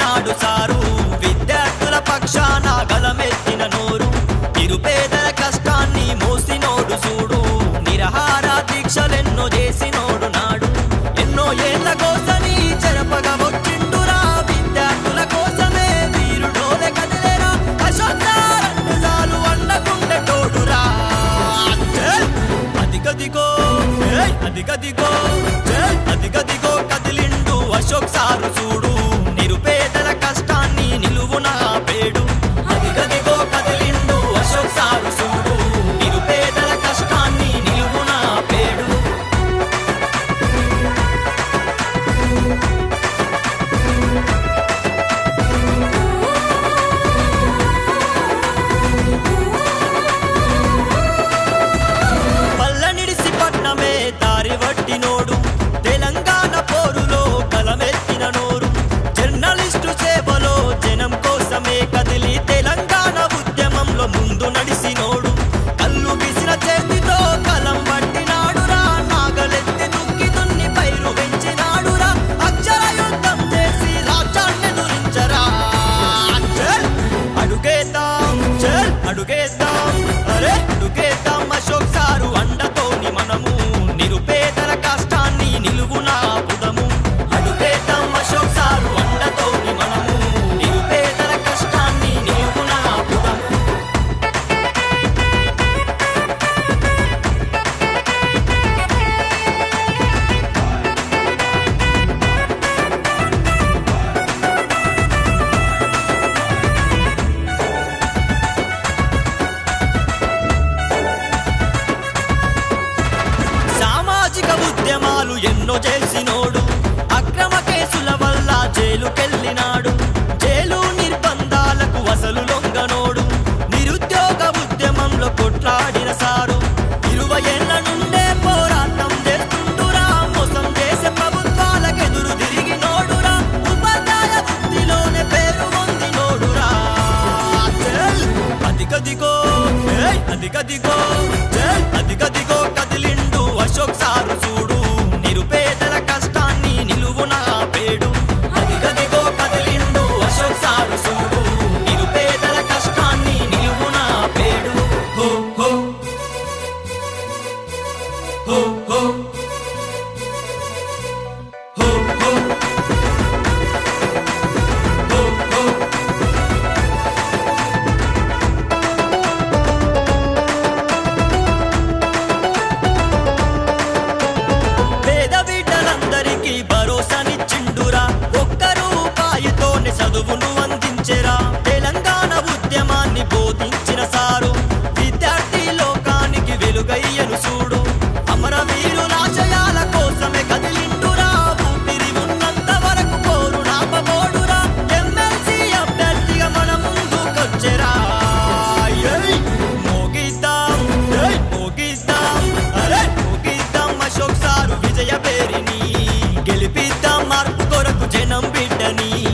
నాడు సారు. ఉద్యమాలు ఎన్నో చేసినోడు. అక్రమ కేసుల వల్ల జైలుకెళ్ళినాడు. జైలు నిర్బంధాలకు అసలు లొంగనోడు. నిరుద్యోగ ఉద్యమంలో కొట్లాడిన సారు. ఇరవై ఏళ్ళ నుండే పోరాటం చేస్తుండురా. మోసం చేసే ప్రభుత్వాలకెదురు తిరిగినోడురా. ఉపాధ్యాయ వృత్తిలోనే పేరు పొందినోడురా. అధిక దిగో అధిక దిగో 你。